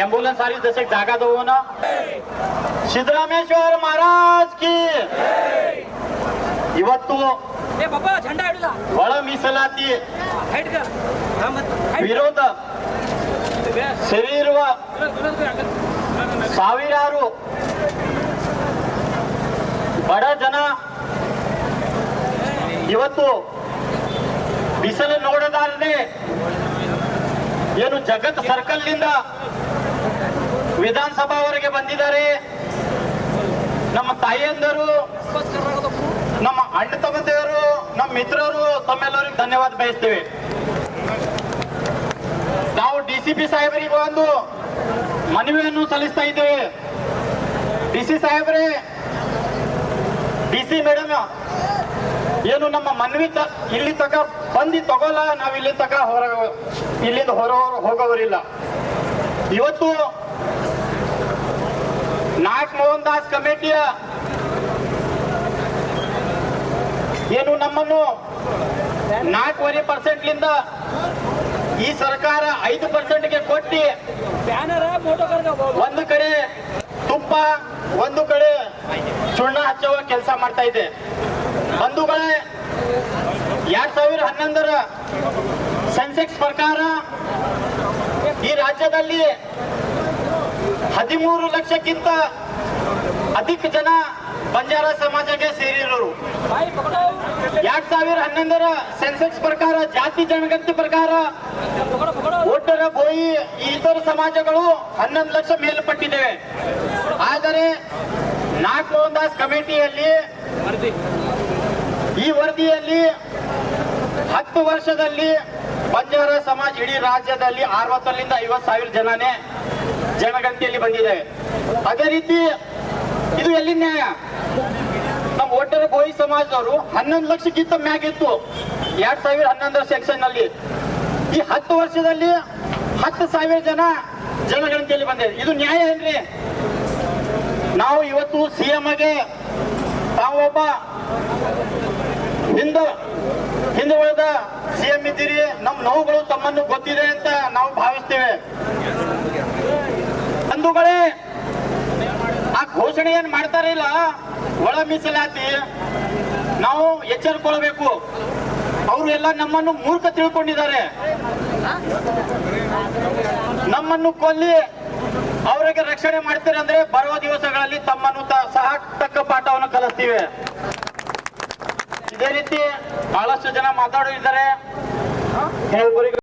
Ambulance आली जसे जागा देऊन ಸಿದ್ದರಾಮೇಶ್ವರ ಮಹಾರಾಜ್ ಕಿ ಇವತ್ತು ಏ ಬಾಬಾ झंडा ಹಿಡಿದ ಒಳ ಮೀಸಲಾತಿ ಹೈಟ್ ಕ ಹಾ ಮತ್ ಹೈಟ್ ವಿರೋಧ ಸೇರಿರುವ ಸಾವಿರಾರು ಬಡ ಜನ ಇವತ್ತು ಬಿಸಿಲು ನೋಡೋದಾದ್ರೆ ಏನು ಜಗತ್ ಸರ್ಕಲ್ನಿಂದ ವಿಧಾನಸಭಾವರೆಗೆ ಬಂದಿದ್ದಾರೆ. ನಮ್ಮ ತಾಯಿಯಂದರು, ನಮ್ಮ ಅಣ್ಣ ತಮ್ಮಂದಿರು, ನಮ್ಮ ಮಿತ್ರರು, ತಮ್ಮೆಲ್ಲರಿಗೂ ಧನ್ಯವಾದ ಬಯಸ್ತೇವೆ. ನಾವು ಡಿ ಸಿ ಪಿ ಸಾಹೇಬರಿಗೆ ಒಂದು ಮನವಿಯನ್ನು ಸಲ್ಲಿಸ್ತಾ ಇದ್ದೇವೆ. ಡಿ ಸಿ ಸಾಹೇಬ್ರೆ ಡಿ ಸಿ ಮೇಡಮ್ ಏನು ನಮ್ಮ ಮನವಿ ತ ಇಲ್ಲಿ ತಕ ಬಂದು ತಗೋಲ್ಲ ನಾವು ಇಲ್ಲಿ ತಕ ಹೊರ ಇಲ್ಲಿಂದ ಹೊರ ಹೋಗೋರಿಲ್ಲ ಇವತ್ತು ನಾಯಕ್ ಮೋಹನ್ ದಾಸ್ ಕಮಿಟಿಯ ಏನು ನಮ್ಮನ್ನು ನಾಲ್ಕೂವರೆ ಪರ್ಸೆಂಟ್ಲಿಂದ ಈ ಸರ್ಕಾರ ಐದು ಪರ್ಸೆಂಟ್ಗೆ ಕೊಟ್ಟಿ ಒಂದು ಕಡೆ ತುಪ್ಪ ಒಂದು ಕಡೆ ಸುಣ್ಣ ಹಚ್ಚುವ ಕೆಲಸ ಮಾಡ್ತಾ ಇದೆ. ಬಂಧುಗಳೇ, ಎರಡ್ ಸಾವಿರ ಹನ್ನೊಂದರ ಸೆನ್ಸೆಕ್ಸ್ ಪ್ರಕಾರ ಈ ರಾಜ್ಯದಲ್ಲಿ ಹದಿಮೂರು ಲಕ್ಷಕ್ಕಿಂತ ಅಧಿಕ ಜನ ಬಂಜಾರ ಸಮಾಜಕ್ಕೆ ಸೇರಿರೋರು. ಎರಡ್ ಸಾವಿರ ಹನ್ನೊಂದರ ಸೆನ್ಸೆಕ್ಸ್ ಪ್ರಕಾರ, ಜಾತಿ ಜನಗಣತಿ ಪ್ರಕಾರ ಒಟ್ಟರ ಬೋಯಿ ಇತರ ಸಮಾಜಗಳು ಹನ್ನೊಂದು ಲಕ್ಷ ಮೇಲ್ಪಟ್ಟಿದ್ದೇವೆ. ಆದರೆ ನಾಗ್ ಮೋಹನ್ ದಾಸ್ ಕಮಿಟಿಯಲ್ಲಿ ಹತ್ತು ವರ್ಷದಲ್ಲಿ ಬಂಜಾರ ಸಮಾಜ ಇಡೀ ರಾಜ್ಯದಲ್ಲಿ ಅರವತ್ತರಿಂದ ಐವತ್ತು ಸಾವಿರ ಜನನೇ ಜನಗಣತಿಯಲ್ಲಿ ಬಂದಿದೆ. ಅದೇ ರೀತಿ ಇದು ಎಲ್ಲಿ ನ್ಯಾಯ ನಮ್ಮ ಒಟ್ಟರ ಗೋಯಿ ಸಮಾಜದವರು ಹನ್ನೊಂದು ಲಕ್ಷಕ್ಕಿಂತ ಮ್ಯಾಗಿತ್ತು ಎರಡ್ ಸಾವಿರ ಹನ್ನೊಂದರ ಸೆಕ್ಷನ್ನಲ್ಲಿ. ಈ ಹತ್ತು ವರ್ಷದಲ್ಲಿ ಹತ್ತು ಸಾವಿರ ಜನ ಜನಗಣತಿಯಲ್ಲಿ ಬಂದಿದೆ. ಇದು ನ್ಯಾಯ ಏನ್ರಿ? ನಾವು ಇವತ್ತು ಸಿಎಂಗೆ ತಾವೊಬ್ಬ ಹಿಂದ ಹಿಂದೆ ಉಳಿದ ಸಿಎಂ ಇದ್ದೀರಿ ನಮ್ಮ ನೋವುಗಳು ತಮ್ಮನ್ನು ಗೊತ್ತಿದೆ ಅಂತ ನಾವು ಭಾವಿಸ್ತೇವೆ. ಬಂಧುಗಳೇ, ಆ ಘೋಷಣೆ ಏನ್ ಮಾಡ್ತಾರಿಲ್ಲ ಒಳ ಮೀಸಲಾತಿ. ನಾವು ಎಚ್ಚರಿಕೊಳ್ಬೇಕು. ಅವರು ಎಲ್ಲ ನಮ್ಮನ್ನು ಮೂರ್ಖ ತಿಳ್ಕೊಂಡಿದ್ದಾರೆ. ನಮ್ಮನ್ನು ಕೊಲ್ಲಿ, ಅವರಿಗೆ ರಕ್ಷಣೆ ಮಾಡ್ತೀರಂದ್ರೆ ಬರುವ ದಿವಸಗಳಲ್ಲಿ ತಮ್ಮನ್ನು ಸಹ ತಕ್ಕ ಪಾಠವನ್ನು ಕಲಿಸ್ತೀವಿ. ಇದೇ ರೀತಿ ಬಹಳಷ್ಟು ಜನ ಮಾತಾಡಿದ್ದಾರೆ ಕೆಲವೊಬ್ಬರಿಗೆ